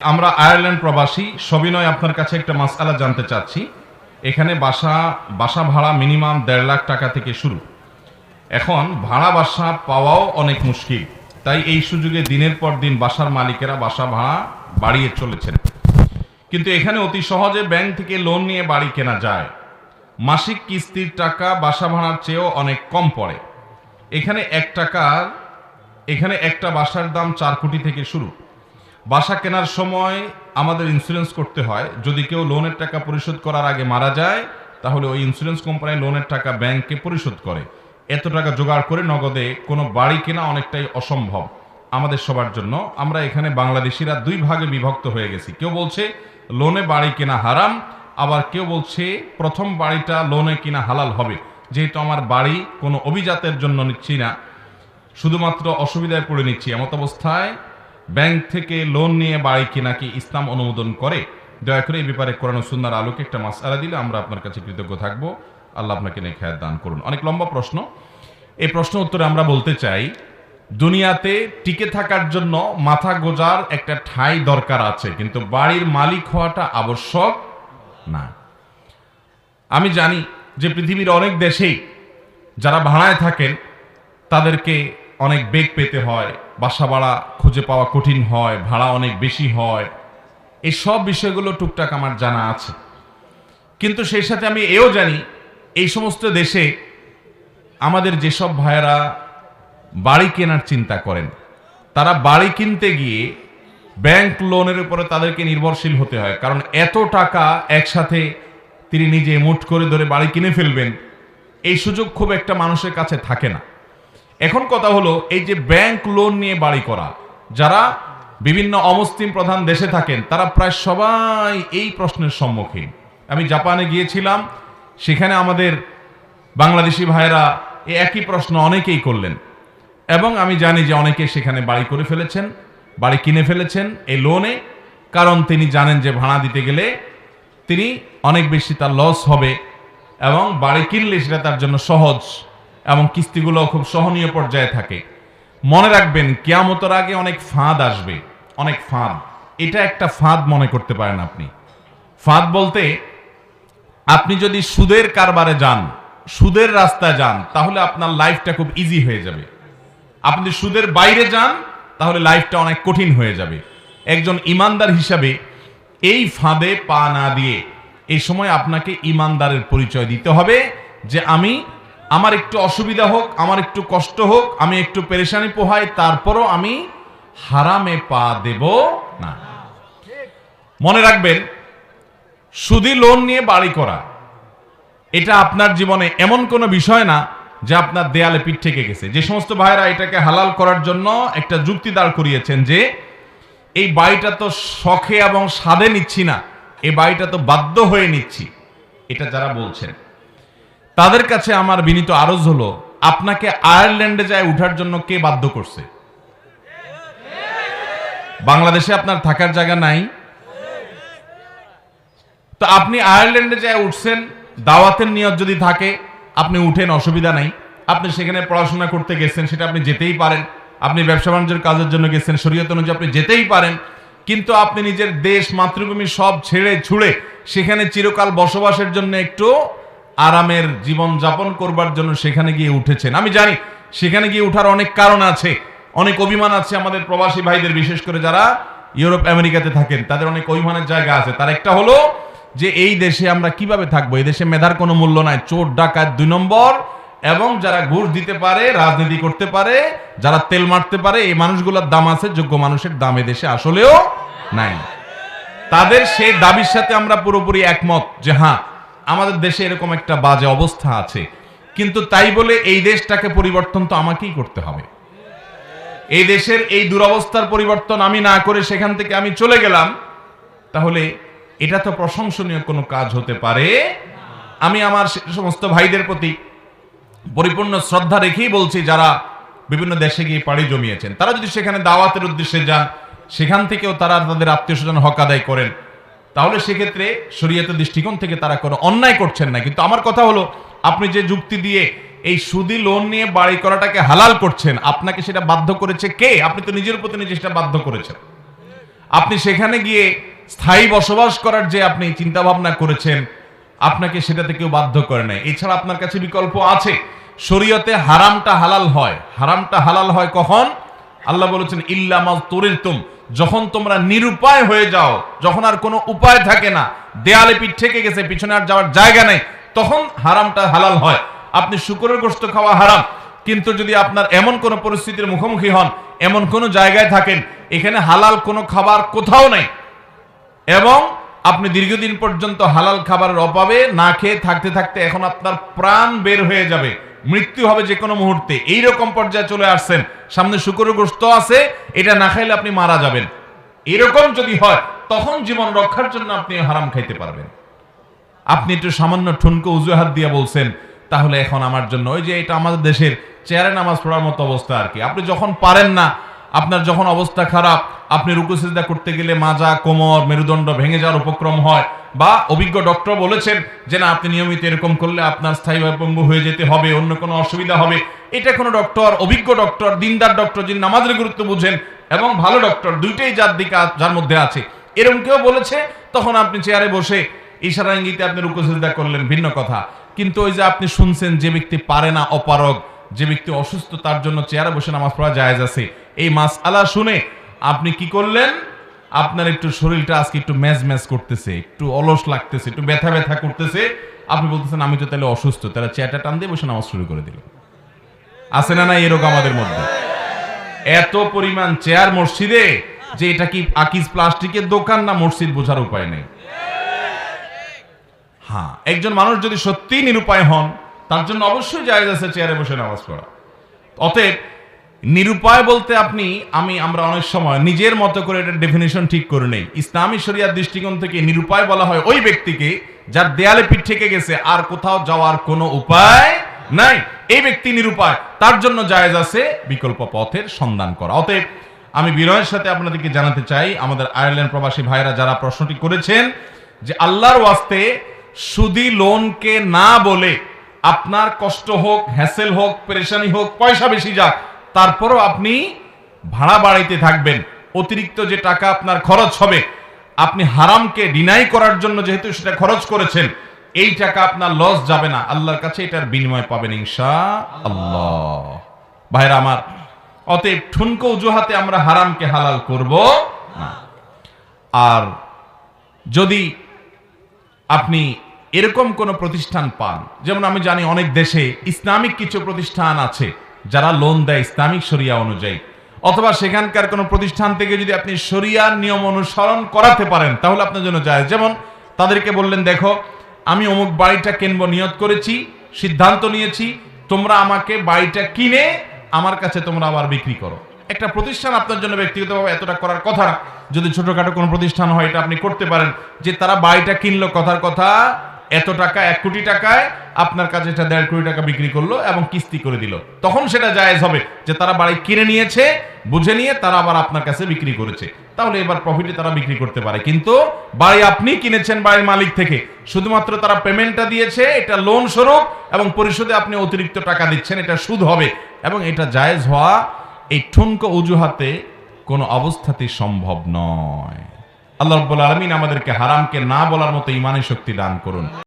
আমরা আয়ারল্যান্ড প্রবাসী, সবিনয় আপনার কাছে একটা মাসআলা জানতে চাচ্ছি। এখানে বাসা বাসা ভাড়া মিনিমাম দেড় লাখ টাকা থেকে শুরু। এখন ভাড়া বাসা পাওয়াও অনেক মুশকিল। তাই এই সুযোগে দিনের পর দিন বাসার মালিকেরা বাসা ভাড়া বাড়িয়ে চলেছেন। কিন্তু এখানে অতি সহজে ব্যাংক থেকে লোন নিয়ে বাড়ি কেনা যায়। মাসিক কিস্তির টাকা বাসা ভাড়ার চেয়েও অনেক কম পড়ে। এখানে এক টাকার, এখানে একটা বাসার দাম চার কোটি থেকে শুরু। বাসা কেনার সময় আমাদের ইন্স্যুরেন্স করতে হয়। যদি কেউ লোনের টাকা পরিশোধ করার আগে মারা যায়, তাহলে ওই ইন্স্যুরেন্স কোম্পানি লোনের টাকা ব্যাংকে পরিশোধ করে। এত টাকা জোগাড় করে নগদে কোনো বাড়ি কেনা অনেকটাই অসম্ভব আমাদের সবার জন্য। আমরা এখানে বাংলাদেশিরা দুই ভাগে বিভক্ত হয়ে গেছি। কেউ বলছে লোনে বাড়ি কেনা হারাম, আবার কেউ বলছে প্রথম বাড়িটা লোনে কিনা হালাল হবে। যেহেতু আমার বাড়ি কোনো অভিজাতের জন্য নিচ্ছি না, শুধুমাত্র অসুবিধায় পড়ে নিচ্ছি। এমত অবস্থায় ব্যাংক থেকে লোন নিয়ে বাড়ি কেনা কি ইসলাম অনুমোদন করে, দয়া করে এই ব্যাপারে কোরআন সুন্নার আলোকে একটা মাসালা দিলে আমরা আপনার কাছে কৃতজ্ঞ থাকব। আল্লাহ আপনাকে নিয়ে খেয়াল দান করুন। অনেক লম্বা প্রশ্ন। এই প্রশ্ন উত্তরে আমরা বলতে চাই, দুনিয়াতে টিকে থাকার জন্য মাথা গোজার একটা ঠাঁই দরকার আছে, কিন্তু বাড়ির মালিক হওয়াটা আবশ্যক না। আমি জানি যে পৃথিবীর অনেক দেশেই যারা ভাড়ায় থাকেন, তাদেরকে অনেক বেগ পেতে হয় বাসা ভাড়া খুঁজে পাওয়া কঠিন হয়, ভাড়া অনেক বেশি হয়। এই সব বিষয়গুলো টুকটাক আমার জানা আছে। কিন্তু সেই সাথে আমি এও জানি, এই সমস্ত দেশে আমাদের যেসব ভাইয়েরা বাড়ি কেনার চিন্তা করেন, তারা বাড়ি কিনতে গিয়ে ব্যাংক লোনের উপরে তাদেরকে নির্ভরশীল হতে হয়। কারণ এত টাকা একসাথে তিনি নিজে মুঠ করে ধরে বাড়ি কিনে ফেলবেন, এই সুযোগ খুব একটা মানুষের কাছে থাকে না। এখন কথা হলো, এই যে ব্যাংক লোন নিয়ে বাড়ি করা, যারা বিভিন্ন অমুসলিম প্রধান দেশে থাকেন, তারা প্রায় সবাই এই প্রশ্নের সম্মুখীন। আমি জাপানে গিয়েছিলাম, সেখানে আমাদের বাংলাদেশি ভাইয়েরা এই একই প্রশ্ন অনেকেই করলেন। এবং আমি জানি যে অনেকে সেখানে বাড়ি করে ফেলেছেন, বাড়ি কিনে ফেলেছেন এই লোনে কারণ তিনি জানেন যে ভাড়া দিতে গেলে তিনি অনেক বেশি তার লস হবে এবং বাড়ি কিনলে সেটা তার জন্য সহজ। এবং কিস্তিগুলো খুব সহনীয় পর্যায়ে থাকে। মনে রাখবেন, কেয়ামতের আগে অনেক ফাঁদ আসবে। অনেক ফাঁদ। এটা একটা ফাঁদ মনে করতে পারেন আপনি। ফাঁদ বলতে, আপনি যদি সুদের কারবারে যান, সুদের রাস্তায় যান, তাহলে আপনার লাইফটা খুব ইজি হয়ে যাবে। আপনি যদি সুদের বাইরে যান, তাহলে লাইফটা অনেক কঠিন হয়ে যাবে। একজন ইমানদার হিসাবে এই ফাঁদে পা না দিয়ে এই সময় আপনাকে ইমানদারের পরিচয় দিতে হবে যে, আমি আমার একটু অসুবিধা হোক, আমার একটু কষ্ট হোক, আমি একটু পেরেশানি পোহাই, তারপরও আমি হারামে পা দেব না। মনে রাখবেন, সুদি লোন নিয়ে বাড়ি করা, এটা আপনার জীবনে এমন কোনো বিষয় না যে আপনার দেয়ালে পিঠ থেকে গেছে। যে সমস্ত ভাইরা এটাকে হালাল করার জন্য একটা যুক্তি দাঁড় করিয়েছেন যে, এই বাড়িটা তো শখে এবং স্বাদে নিচ্ছি না এই বাড়িটা তো বাধ্য হয়ে নিচ্ছি, এটা যারা বলছেন। তাদের কাছে আমার বিনীত আরজ হলো, আপনাকে আয়ারল্যান্ডে যায় উঠার জন্য কে বাধ্য করছে? বাংলাদেশে আপনার থাকার জায়গা নাই। তো আপনি আয়ারল্যান্ডে যায় উঠছেন, দাওয়াতের নিয়ত যদি থাকে, আপনি উঠেন, অসুবিধা নাই। আপনি সেখানে পড়াশোনা করতে গেছেন, সেটা আপনি যেতেই পারেন। আপনি ব্যবসা বাণিজ্যের কাজের জন্য গেছেন, শরীয়ত অনুযায়ী আপনি যেতেই পারেন। কিন্তু আপনি নিজের দেশ, মাতৃভূমি সব ছেড়ে ছুড়ে সেখানে চিরকাল বসবাসের জন্য একটু আরামের জীবন যাপন করবার জন্য সেখানে গিয়ে উঠেছেন। আমি জানি, সেখানে গিয়ে উঠার অনেক কারণ আছে, অনেক অভিমান আছে আমাদের প্রবাসী ভাইদের, বিশেষ করে যারা ইউরোপ, আমেরিকাতে থাকেন, তাদের অনেক অভিমানের জায়গা আছে। তার একটা হলো যে এই দেশে আমরা কীভাবে থাকব? এই দেশে মেধার কোনো মূল্য নাই, চোর, ডাকাত দুই নম্বর, এবং যারা ঘুষ দিতে পারে, রাজনীতি করতে পারে, যারা তেল মারতে পারে, এই মানুষগুলোর দাম আছে, যোগ্য মানুষের দাম দেশে আসলেও নাই। তাদের সেই দাবির সাথে আমরা পুরোপুরি একমত যে হ্যাঁ আমাদের দেশে এরকম একটা বাজে অবস্থা আছে। কিন্তু তাই বলে এই দেশটাকে পরিবর্তন তো আমাকেই করতে হবে। এই দেশের এই দুরবস্থার পরিবর্তন আমি না করে সেখান থেকে আমি চলে গেলাম, তাহলে এটা তো প্রশংসনীয় কোনো কাজ হতে পারে। আমি আমার সমস্ত ভাইদের প্রতি পরিপূর্ণ শ্রদ্ধা রেখেই বলছি, যারা বিভিন্ন দেশে গিয়ে পাড়ি জমিয়েছেন, তারা যদি সেখানে দাওয়াতের উদ্দেশ্যে যান, সেখান থেকেও তারা তাদের আত্মীয় স্বজন হক আদায় করেন। তাহলে সেক্ষেত্রে শরীয়তের দৃষ্টিকোণ থেকে তারা কোনো অন্যায় করছেন না। কিন্তু আমার কথা হলো, আপনি যে যুক্তি দিয়ে এই সুদি লোন নিয়ে বাড়ি করাটাকে হালাল করছেন, আপনাকে সেটা বাধ্য করেছে কে? আপনি তো নিজের প্রতি নিজে সেটা বাধ্য করেছেন। আপনি সেখানে গিয়ে স্থায়ী বসবাস করার যে আপনি চিন্তা ভাবনা করেছেন, আপনাকে সেটাতে কেউ বাধ্য করে নাই। এছাড়া আপনার কাছে বিকল্প আছে। শরীয়তে হারামটা হালাল হয়। হারামটা হালাল হয় কখন? আল্লাহ বলেছেন ইল্লামাল তুম যখন তোমরা নিরুপায় হয়ে যাও, যখন আর কোনো উপায় থাকে না, দেয়ালে পিঠ ঠেকে গেছে, পিছনে আর যাওয়ার জায়গা নেই, তখন হারামটা হালাল হয়। আপনি শুকরের গোস্ত খাওয়া হারাম। কিন্তু যদি আপনার এমন কোন পরিস্থিতির মুখোমুখি হন, এমন কোন জায়গায় থাকেন, এখানে হালাল কোনো খাবার কোথাও নেই। এবং আপনি দীর্ঘদিন পর্যন্ত হালাল খাবারের অভাবে না খেয়ে থাকতে থাকতে এখন আপনার প্রাণ বের হয়ে যাবে। মৃত্যু হবে যে কোনো মুহূর্তে। এইরকম পর্যায়ে চলে আসছেন। সামনে শুকরের গোস্ত আছে, এটা না খাইলে আপনি মারা যাবেন। এরকম যদি হয়, তখন জীবন রক্ষার জন্য আপনি হারাম খাইতে পারবেন। আপনি একটু সামান্য ঠুনকো উজুহাত দিয়ে বলছেন, তাহলে এখন আমার জন্য। ওই যে এটা আমাদের দেশের চেয়ারে নামাজ পড়ার মতো অবস্থা আর কি। আপনি যখন পারেন না আপনার যখন অবস্থা খারাপ, আপনি রুকু সিজদা করতে গেলে মাজা, কোমর, মেরুদণ্ড ভেঙে যাওয়ার উপক্রম হয়। বা অভিজ্ঞ ডক্টর বলেছেন যে, না, আপনি নিয়মিত এরকম করলে আপনার স্থায়ীভাবে পঙ্গু হয়ে যেতে হবে, অন্য কোনো অসুবিধা হবে। এটা কোনো ডক্টর, অভিজ্ঞ ডক্টর, দিনদার ডক্টর যিনি নামাজের গুরুত্ব বুঝেন এবং ভালো ডক্টর, দুইটাই যার দিকে যার মধ্যে আছে। এরকম কেউ বলেছে, তখন আপনি চেয়ারে বসে ইশারা ইঙ্গিতে আপনি রুকু সিজদা করলেন, ভিন্ন কথা। কিন্তু ওই যে আপনি শুনছেন, যে ব্যক্তি পারে না অপারগ, যে ব্যক্তি অসুস্থ, তার জন্য চেয়ারে বসে নামাজ পড়া জায়েজ আছে। এই মাস আলা শুনে আপনি কি করলেন? আপনার একটু শরীরটা আজকে একটু ম্যাজ ম্যাজ করতেছে, একটু অলস লাগতেছে, একটু ব্যথা ব্যথা করতেছে। আপনি বলতেছেন, আমি তো তাহলে অসুস্থ। তাহলে চেয়ারটা টান দিয়ে বসে নামাজ শুরু করে দিল আছে না না এরকম আমাদের মধ্যে? এত পরিমাণ চেয়ার মসজিদে যে এটা কি আকিজ প্লাস্টিকের দোকান না মসজিদ বোঝার উপায় নেই? হ্যাঁ একজন মানুষ যদি সত্যিই নিরুপায় হন, তার জন্য অবশ্যই জায়গা আছে চেয়ারে বসে নামাজ পড়া। অতএব নিরুপায় বলতে আপনি, আমি, আমরা অনেক সময় নিজের মতো করে এটা ডেফিনেশন ঠিক করে নেই। ইসলামী শরিয়ার দৃষ্টিকোণ থেকে নিরুপায় বলা হয় ওই ব্যক্তিকে যার দেয়ালে পিঠ থেকে গেছে আর কোথাও যাওয়ার কোনো উপায় নাই। এই ব্যক্তি নিরুপায়। তার জন্য জায়েজ আছে বিকল্প পথের সন্ধান করা। অতএব আমি বিনয়ের সাথে আপনাদেরকে জানাতে চাই, আমাদের আয়ারল্যান্ড প্রবাসী ভাইরা যারা প্রশ্নটি করেছেন যে আল্লাহর ওয়াস্তে সুদি লোনকে না বলে আপনার কষ্ট হোক হ্যাসেল হোক, পেরেশানি হোক, পয়সা বেশি যাক তারপরও আপনি ভাড়া বাড়াইতে থাকবেন। অতিরিক্ত যে টাকা আপনার খরচ হবে, আপনি হারামকে ডিনাই করার জন্য যেহেতু সেটা খরচ করেছেন, এই টাকা আপনার লস যাবে না। আল্লাহর কাছে এটার বিনিময় পাবেন ইনশা আল্লাহ ভাইরা আমার, অতএব ঠুনকো অজুহাতে আমরা হারামকে হালাল করব আর যদি আপনি এরকম কোন প্রতিষ্ঠান পান, যেমন আমি জানি অনেক দেশে ইসলামিক কিছু প্রতিষ্ঠান আছে যারা লোন দেয় ইসলামিক শরিয়া অনুযায়ী। অথবা সেখানকার কোনো প্রতিষ্ঠান থেকে যদি আপনি শরিয়ার নিয়ম অনুসরণ করাতে পারেন, তাহলে আপনার জন্য যায় যেমন তাদেরকে বললেন, দেখো, আমি অমুক বাড়িটা কিনবো, নিয়ত করেছি, সিদ্ধান্ত নিয়েছি, তোমরা আমাকে বাড়িটা কিনে আমার কাছে তোমরা আবার বিক্রি করো। একটা প্রতিষ্ঠান আপনার জন্য ব্যক্তিগতভাবে এতটা করার কথা যদি ছোটখাটো কোনো প্রতিষ্ঠান হয়, এটা আপনি করতে পারেন। যে তারা বাড়িটা কিনলো, কথার কথা এত টাকা, এক কোটি টাকায় আপনার কাছে এটা দেড় কোটি টাকা বিক্রি করল এবং কিস্তি করে দিল। তখন সেটা জায়েজ হবে যে তারা বাড়ি কিনে নিয়েছে, বুঝে নিয়ে তারা আবার আপনার কাছে বিক্রি করেছে। তাহলে এবার প্রফিটে তারা বিক্রি করতে পারে। কিন্তু বাড়ি আপনি কিনেছেন বাড়ির মালিক থেকে। শুধুমাত্র তারা পেমেন্টটা দিয়েছে, এটা লোন স্বরূপ এবং পরিশোধে আপনি অতিরিক্ত টাকা দিচ্ছেন, এটা সুদ হবে। এবং এটা জায়েজ হওয়া এই ঠুনকো অজুহাতে কোনো অবস্থাতেই সম্ভব নয়। আল্লাহ রব্বুল আলমিন আমাদেরকে হারামকে না বলার মতো ইমানের শক্তি দান করুন।